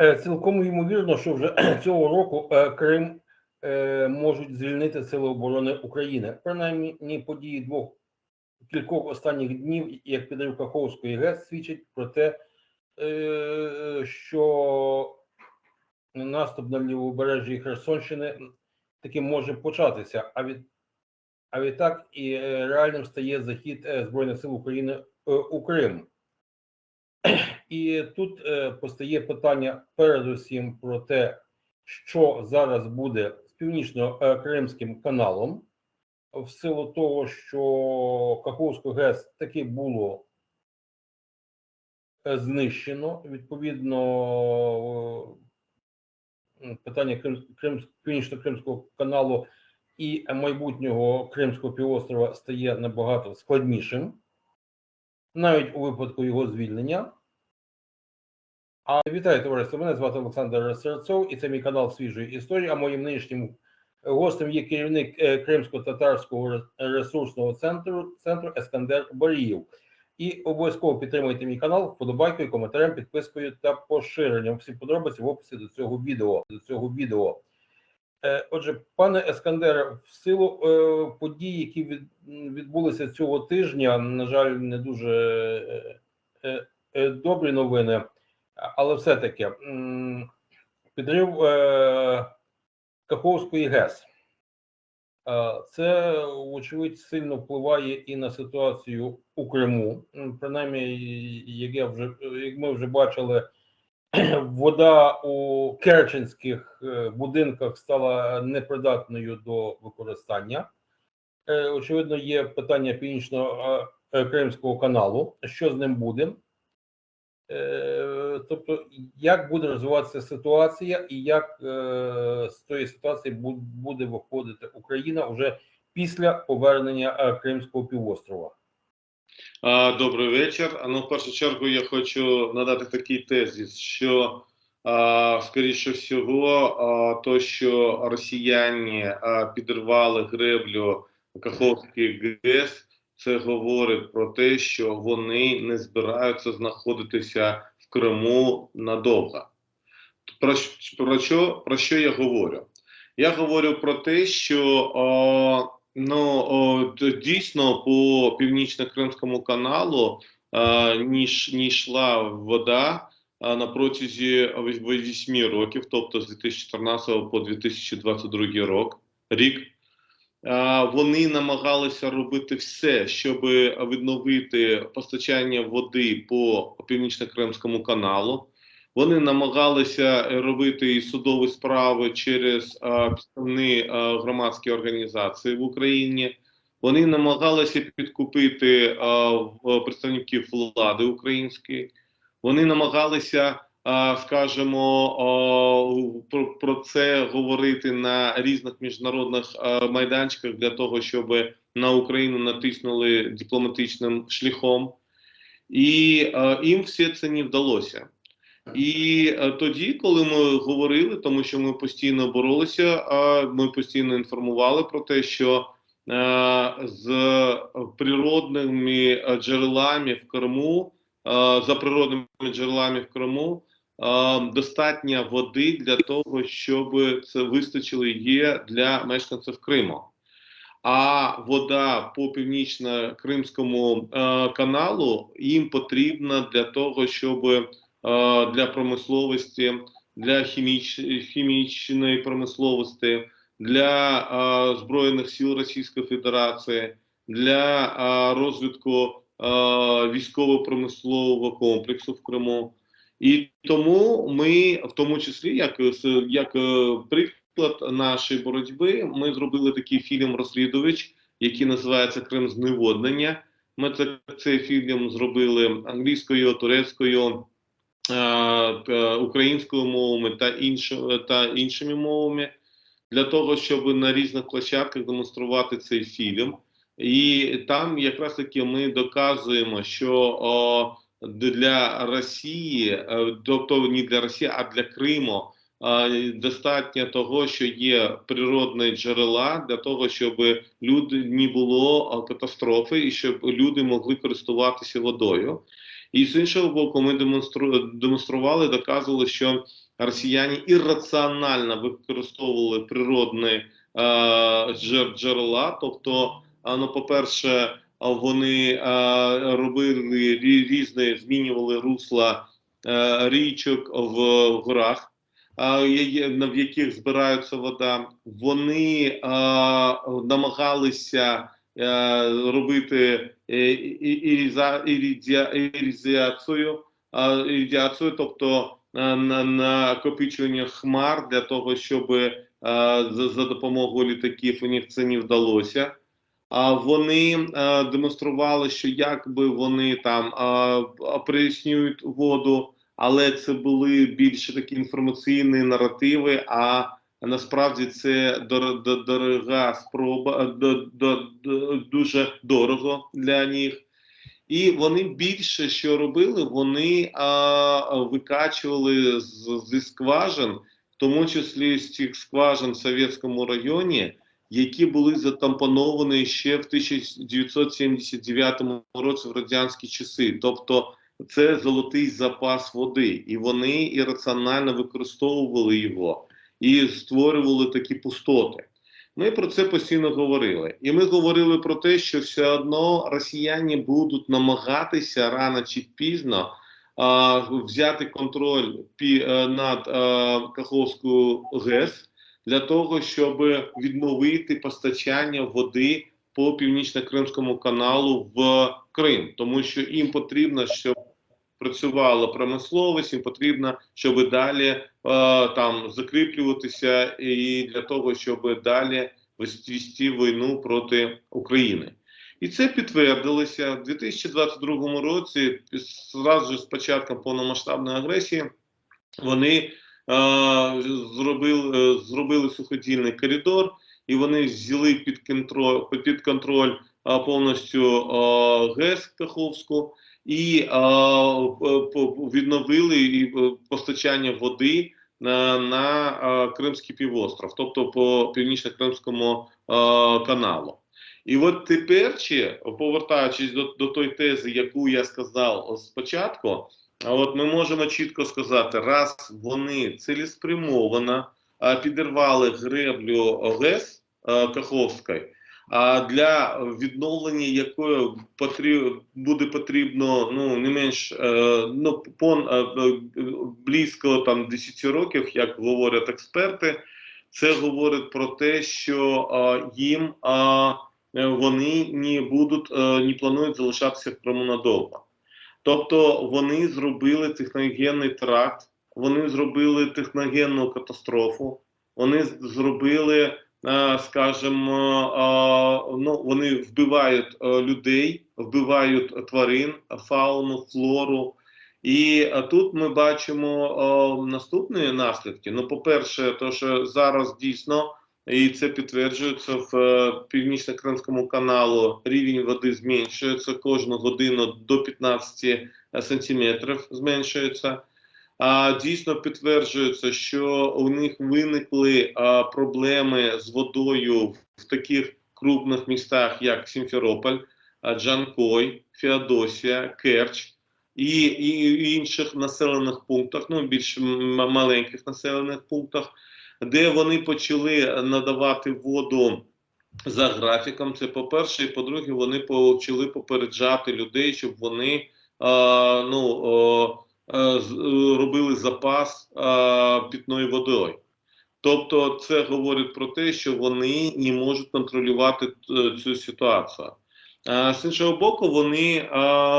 Е, Цілком ймовірно, що вже цього року е, Крим е, можуть звільнити Сили оборони України. Принаймні, події двох кількох останніх днів, як підрив Каховської ГЕС, свідчить про те, що наступ на лівобережжі Херсонщини таки може початися. А від а відтак і реальним стає захід Збройних сил України у Крим. І тут е, постає питання передусім про те, що зараз буде з північно-кримським каналом, в силу того, що Каховську ГЕС таки було е, знищено. Відповідно, е, питання Крим, Крим, північно-кримського каналу і майбутнього Кримського півострова стає набагато складнішим, навіть у випадку його звільнення. А вітаю товариство. Мене звати Олександр Серцов, і це мій канал свіжої історії. А моїм нинішнім гостем є керівник е, Кримсько-татарського ресурсного центру центру Ескандер Боріїв. І обов'язково підтримуйте мій канал вподобайкою, коментарем, підпискою та поширенням. Всі подробиці в описі до цього відео. До цього відео. Е, Отже, пане Ескандере, в силу е, подій, які від, відбулися цього тижня, на жаль, не дуже добрі новини, але все-таки підрив е, Каховської ГЕС. Е, Це, вочевидь, сильно впливає і на ситуацію у Криму. Принаймні, як я вже як ми вже бачили, вода у керченських е, будинках стала непридатною до використання. Е, Очевидно, є питання північно-кримського каналу. Що з ним буде? Е, Тобто, як буде розвиватися ситуація, і як е, з тої ситуації буде виходити Україна вже після повернення е, Кримського півострова? Добрий вечір. Ну, в першу чергу я хочу надати такий тезис, що скоріше всього, то, що росіяни а, підірвали греблю Каховський ГЕС, це говорить про те, що вони не збираються знаходитися в Криму надовго. Про, про, що, про що я говорю? Я говорю про те, що а, Ну о, дійсно по північно-кримському каналу е, ніж не йшла вода на протязі 8 років, тобто з 2014 по 2022 рок, рік. Вони намагалися робити все, щоб відновити постачання води по північно-кримському каналу. Вони намагалися робити і судові справи через підставні громадські організації в Україні. Вони намагалися підкупити представників влади української. Вони намагалися, скажімо, про, це говорити на різних міжнародних майданчиках для того, щоб на Україну натиснули дипломатичним шляхом. І їм все це не вдалося. І тоді, коли ми говорили, тому що ми постійно боролися, ми постійно інформували про те, що з природними джерелами в Криму, за природними джерелами в Криму, достатньо води для того, щоб це вистачило є для мешканців Криму. А вода по північно-кримському е, каналу їм потрібна для того, щоб е, для промисловості, для хіміч, хімічної промисловості, для е, збройних сил Російської Федерації, для е, розвитку е, військово-промислового комплексу в Криму. І тому ми, в тому числі, як, як е, приклад нашої боротьби, ми зробили такий фільм розслідувач, який називається Крим зневоднення. Ми це, цей фільм зробили англійською, турецькою, е, е, українською мовами та, іншо, та іншими мовами для того, щоб на різних площадках демонструвати цей фільм. І там якраз таки ми доказуємо, що о, для Росії, е, тобто не для Росії, а для Криму. е, Достатньо того, що є природні джерела для того, щоб люди не було е, катастрофи і щоб люди могли користуватися водою. І з іншого боку, ми демонстру... демонстрували, доказували, що росіяни ірраціонально використовували природні е, джерела. Тобто, ну, по-перше, а, вони робили рі- різні, змінювали русла е, річок в горах, в яких збирається вода. Вони намагалися е, робити е, і- іріза- іридія- іризіацію, тобто на накопичування хмар для того, щоб за допомогою літаків у них це не вдалося. Вони е, демонстрували, що якби вони там е, опріснюють воду, але це були більше такі інформаційні наративи. А насправді це дор- дор- дорога спроба, е, дуже дорого для них. І вони більше що робили, вони а, викачували з, зі скважин, в тому числі з цих скважин в Совєтському районі, які були затампоновані ще в 1979 році в радянські часи. Тобто це золотий запас води, і вони ірраціонально використовували його і створювали такі пустоти. Ми про це постійно говорили, і ми говорили про те, що все одно росіяни будуть намагатися рано чи пізно а, взяти контроль пі, е, над е, Каховською ГЕС для того, щоб відновити постачання води по північно-кримському каналу в Крим, тому що їм потрібно, щоб працювала промисловість, їм потрібно, щоб далі е, там закріплюватися, і для того, щоб далі вести війну проти України. І це підтвердилося в 2022 році. Зразу з початком повномасштабної агресії вони зробили, е, зробили суходільний коридор, і вони взяли під контроль під контроль повністю ГЕС Каховську і відновили е, постачання води на, на Кримський півостров, тобто по північно-кримському каналу. І от тепер, чи, повертаючись до, до той тези, яку я сказав спочатку, от ми можемо чітко сказати, раз вони цілеспрямовано е, підірвали греблю ГЕС е, Каховської, а для відновлення якої буде потрібно ну не менш е, ну пон близько там 10 років, як говорять експерти, це говорить про те, що їм вони не будуть е, не планують залишатися в Криму надовго. Тобто вони зробили техногенний тракт, вони зробили техногенну катастрофу, вони зробили е, скажімо, е, ну, вони вбивають е, людей, вбивають тварин, фауну, флору. І тут ми бачимо наступні наслідки. Ну, по-перше, то що зараз дійсно, і це підтверджується в е, північно-кримському каналу, рівень води зменшується кожну годину до 15 сантиметрів зменшується. А дійсно підтверджується, що у них виникли а, проблеми з водою в таких крупних містах, як Сімферополь, Джанкой, Феодосія, Керч і, і інших населених пунктах, ну більш маленьких населених пунктах, де вони почали надавати воду за графіком. Це по-перше, і по-друге, вони почали попереджати людей, щоб вони ну. е, е, робили запас е, питною водою. Тобто, це говорить про те, що вони не можуть контролювати е, цю ситуацію. Е, З іншого боку, вони е,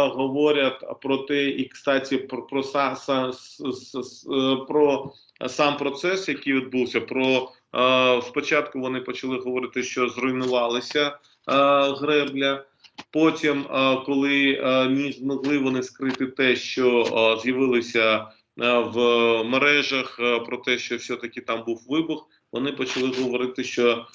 говорять про те, і кстати, про, про, са, са, с- с- е, про сам процес, який відбувся. Про е, спочатку вони почали говорити, що зруйнувалася е, гребля. Потім, е, коли е, не змогли вони скрити те, що з'явилися в мережах е, про те, що все-таки там був вибух, вони почали говорити, що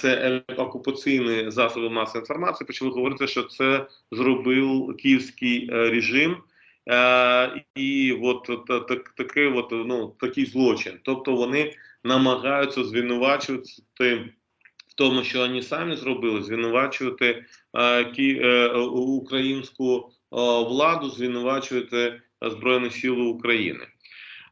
це окупаційні засоби масової інформації. Почали говорити, що це зробив київський е, режим. Е, і от та- так, таке, от, ну, такий злочин. Тобто вони намагаються звинувачувати в тому, що вони самі зробили, звинувачувати е, кі, е, українську е, владу, звинувачувати Збройні Сили України.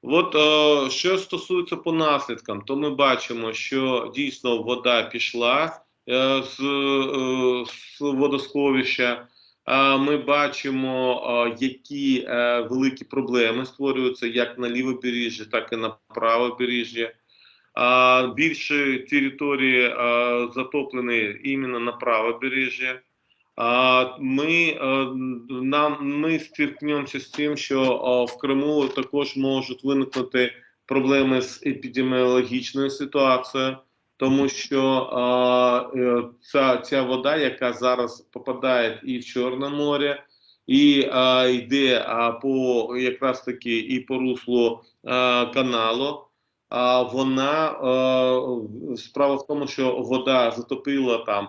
От е, що стосується по наслідкам, то ми бачимо, що дійсно вода пішла е, з, е, з водосховища. А ми бачимо, е, які е, великі проблеми створюються як на лівобережжі, так і на правобережжі. Більше території затоплені іменно на правобережжі. А ми, е, нам, ми стикнемося з тим, що е, в Криму також можуть виникнути проблеми з епідеміологічною ситуацією, тому що е, ця, ця вода, яка зараз попадає і в Чорне море, і е, йде а, по якраз таки і по руслу е, каналу. А вона е, справа в тому, що вода затопила там.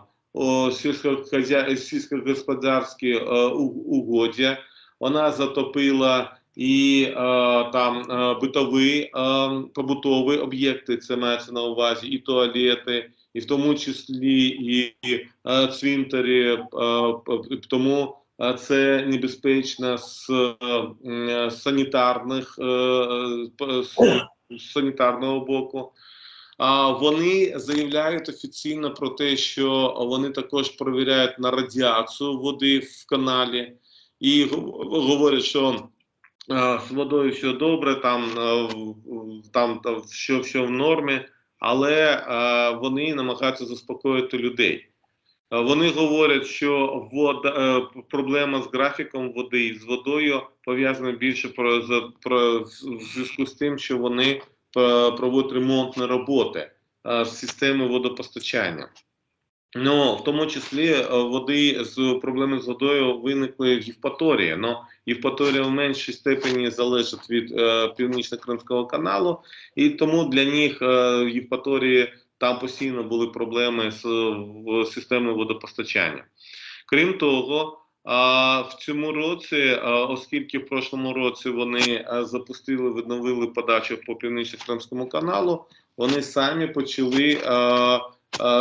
Сільськогосподарські е, угоддя, вона затопила і е, там е, битові побутові об'єкти, це мається на увазі, і туалети, і в тому числі і цвинтарі, тому це небезпечно з санітарних з санітарного боку. Вони заявляють офіційно про те, що вони також перевіряють на радіацію води в каналі, і говорять, що з водою все добре, там, там, там все, все в нормі, але вони намагаються заспокоїти людей. Вони говорять, що вода, е, проблема з графіком води і з водою пов'язана більше про, про, в зв'язку з тим, що вони е, проводять ремонтні роботи е, з системи водопостачання. Ну, в тому числі е, води з проблеми з водою виникли в Євпаторії. Ну, Євпаторія в меншій степені залежить від е, північно-кримського каналу, і тому для них е, в Євпаторії там постійно були проблеми з в системою водопостачання. Крім того, в цьому році, оскільки в прошлому році вони запустили, відновили подачу по північно-кримському каналу, вони самі почали,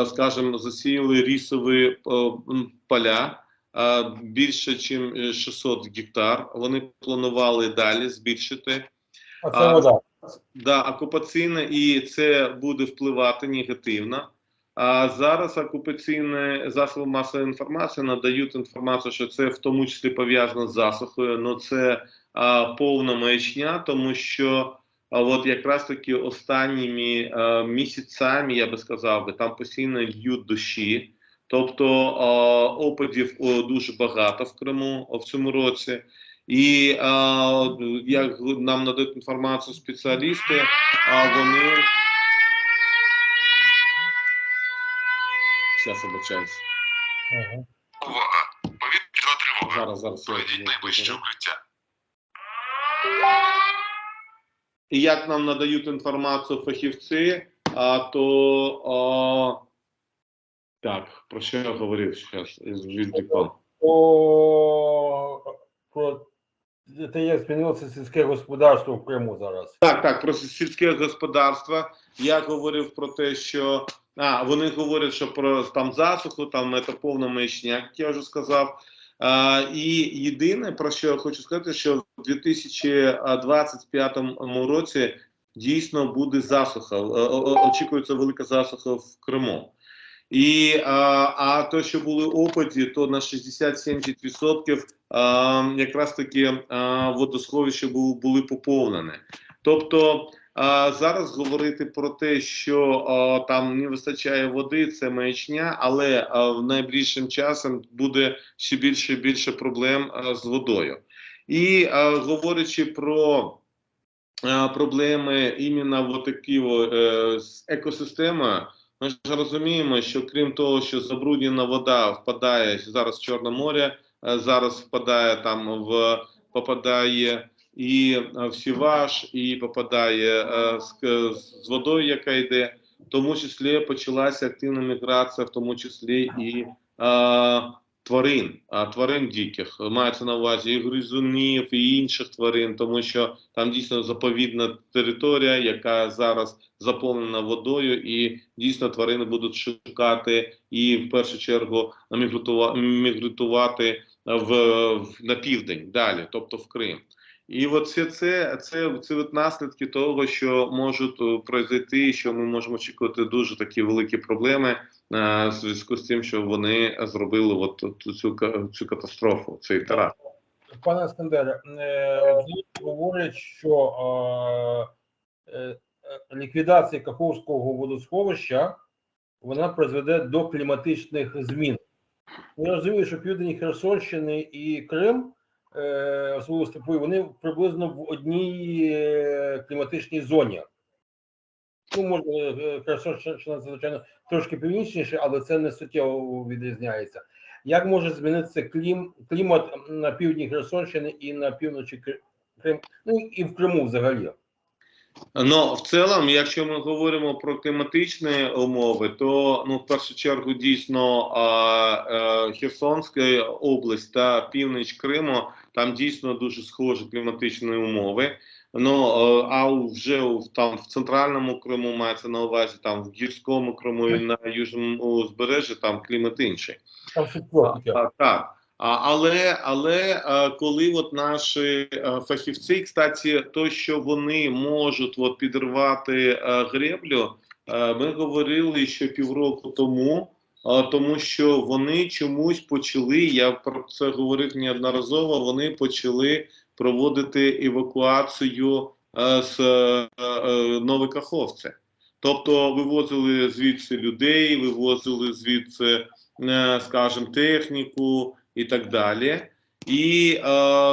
скажімо, засіяли рісові поля. Більше ніж 600 гектар. Вони планували далі збільшити. А це вода. Да, окупаційне, і це буде впливати негативно. А зараз окупаційні засоби масової інформації надають інформацію, що це в тому числі пов'язано з засухою. Ну це а, повна маячня, тому що а, от якраз таки останніми а, місяцями, я би сказав, би, там постійно льють дощі. Тобто а, опадів о, дуже багато в Криму о, в цьому році. І а, як нам надають інформацію спеціалісти, а вони. Зараз обачаюсь. Ага. Увага! Повітряна тривога. Зараз, зараз. Пройдіть найближче укриття. І як нам надають інформацію фахівці, а, то. А, так, про що я говорив зараз з відліком? О, про те, як змінилося сільське господарство в Криму зараз. Так, так, про сільське господарство. Я говорив про те, що а, вони говорять, що про там засуху, там це повна маячня, як я вже сказав. А, і єдине, про що я хочу сказати, що в 2025 році дійсно буде засуха. Е, Очікується велика засуха в Криму. І а, а то, що були опаді, то на 60-70% а, якраз таки а, водосховища були, поповнені. Тобто зараз говорити про те, що там не вистачає води, це маячня, але в найближчим часом буде ще більше і більше проблем з водою. І говорячи про проблеми іменно в такі е, з екосистемою, ми ж розуміємо, що крім того, що забруднена вода впадає зараз в Чорне море, е, зараз впадає там в попадає і е, в і попадає е, з, з водою, яка йде. В тому числі почалася активна міграція, в тому числі і е, тварин, а тварин диких. Мається на увазі і гризунів, і інших тварин, тому що там дійсно заповідна територія, яка зараз заповнена водою, і дійсно тварини будуть шукати і в першу чергу мігрутува- мігрутувати в, в на південь далі, тобто в Крим. І от все це, це, це от наслідки того, що можуть е, произойти, що ми можемо очікувати дуже такі великі проблеми е, в зв'язку з тим, що вони зробили от цю, цю, катастрофу, цей теракт. Пане Скандере, е, говорять, що е, ліквідація Каховського водосховища вона призведе до кліматичних змін. Я розумію, що південь Херсонщини і Крим, особливо степові, вони приблизно в одній е, кліматичній зоні. Ну, може, е, Херсонщина, звичайно, трошки північніше, але це не суттєво відрізняється. Як може змінитися клім, клімат на півдні Херсонщини і на півночі Кри- Крим, ну і в Криму взагалі? Ну, в цілому, якщо ми говоримо про кліматичні умови, то ну, в першу чергу дійсно а, а, Херсонська область та північ Криму там дійсно дуже схожі кліматичні умови. Ну е, а вже в- там в центральному Криму мається на увазі, там в гірському Криму і на южному узбережжі там клімат інший. Там. А, так. А, але але коли от наші фахівці, кстати, то, що вони можуть от, підривати греблю, ми говорили ще півроку тому, тому що вони чомусь почали, я про це говорив неодноразово, вони почали проводити евакуацію з а, а, Тобто вивозили звідси людей, вивозили звідси е, скажімо, техніку і так далі. І е,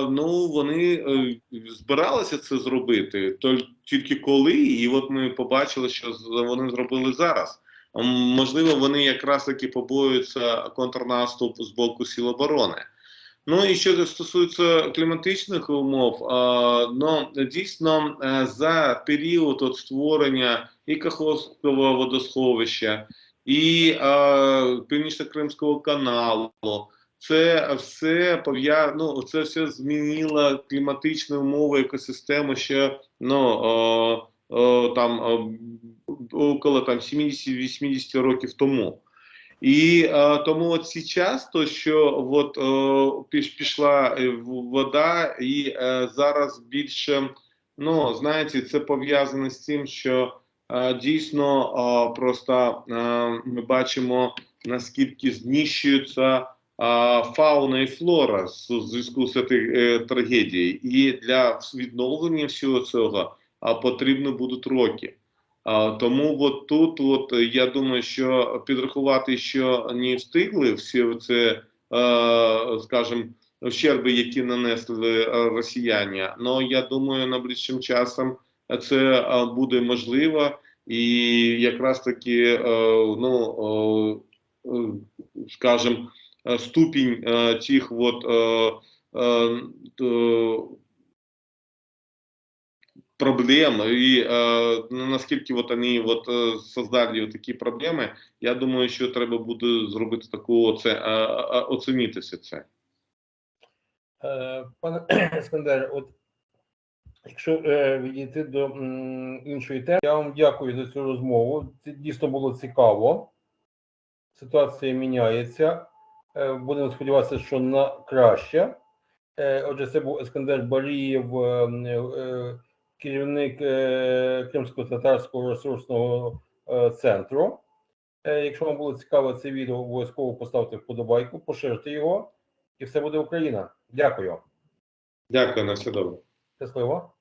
ну вони е, збиралися це зробити тільки коли, і от ми побачили, що вони зробили зараз. Можливо, вони якраз таки побоюються контрнаступ з боку Сіл оборони. Ну і що стосується кліматичних умов, ну дійсно е, за період от створення і Каховського водосховища, і Північно-Кримського каналу. Це все ну, це все змінило кліматичні умови екосистеми ще ну, о, о, там около там 70-80 років тому. І е, тому от зараз, то що от е, піш, пішла е, вода, і е, зараз більше, ну знаєте, це пов'язано з тим, що е, дійсно е, просто е, ми бачимо наскільки знищується е, фауна і флора з зв'язку з цією е, трагедією, і для відновлення всього цього е, потрібно будуть роки. Тому от тут, от я думаю, що підрахувати, що не встигли всі це, е, скажімо, ущерби, які нанесли е, росіяни. Ну я думаю, найближчим часом це е, буде можливо, і якраз таки, ну скажімо, ступінь тих от. Проблем і е, ну, наскільки от вони от, е, создали такі проблеми, я думаю, що треба буде зробити таку оце, оцінити все це. Е, Пане Скандере, от якщо е, відійти до іншої теми, я вам дякую за цю розмову. Це дійсно було цікаво. Ситуація міняється. Е, будемо сподіватися, що на краще. Отже, це був Ескандер Барієв, е, е, керівник е, Кримсько-татарського ресурсного е, центру. Е, якщо вам було цікаво це відео, обов'язково поставте вподобайку, поширте його, і все буде Україна. Дякую. Дякую на все добре. Щасливо.